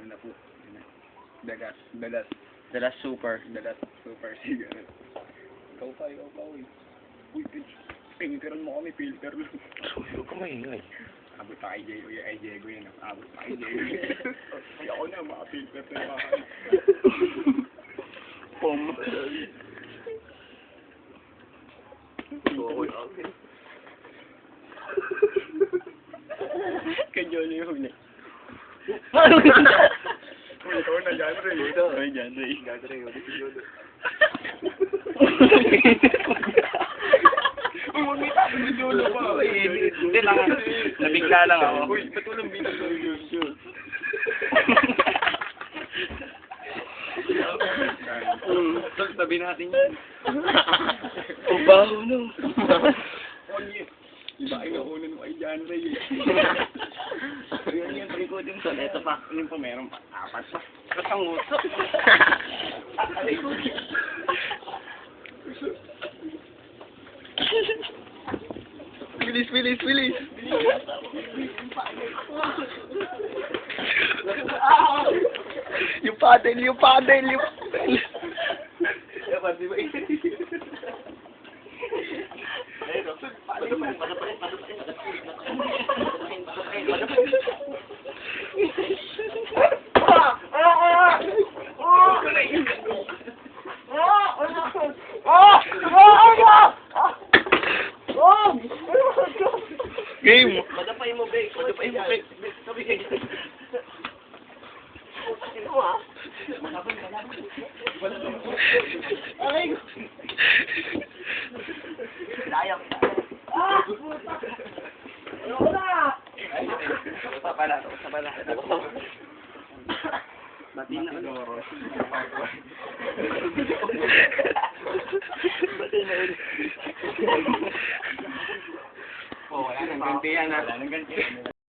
ano na po. Yun na. Dagas, dalas, The last super. dalas, super cigarette. Ikaw pa, ikaw pa, uy. Uy, pin- piniteran mo kami, filter lang. Suyo ka maingay. Abot pa kay uy, ay Diego yun. ah. Abot pa kay Jay. Ay, ako na, mga filter na mga. Pom. Kay Jolly yung huli. Ano Uy, ikaw na dyan, Ray. Ay, dyan, Ray. Uy, huwag may tapon sa Jolo pa. Hindi lang. Nabigla lang ako. Uy, ba't walang binag sa? Tol, tabi natin yan. Ang baho no. Oh, yeah. Iba ay nakunan mo kay John Ray. eh. Triko din sa Ito pa. Yun pa meron pa. Apat pa. Tapos ang uso. Ko. Bilis, bilis, bilis. yung paddle, yung paddle, yung paddle. Dapat di ba? Game. Madapay mo, Bek. Madapay mo, Bek. Sabi kayo. Sa pala, sa pala. Mati na ano. Mati na ulit. Oh, wala nang ganti yan, ha? Wala nang ganti.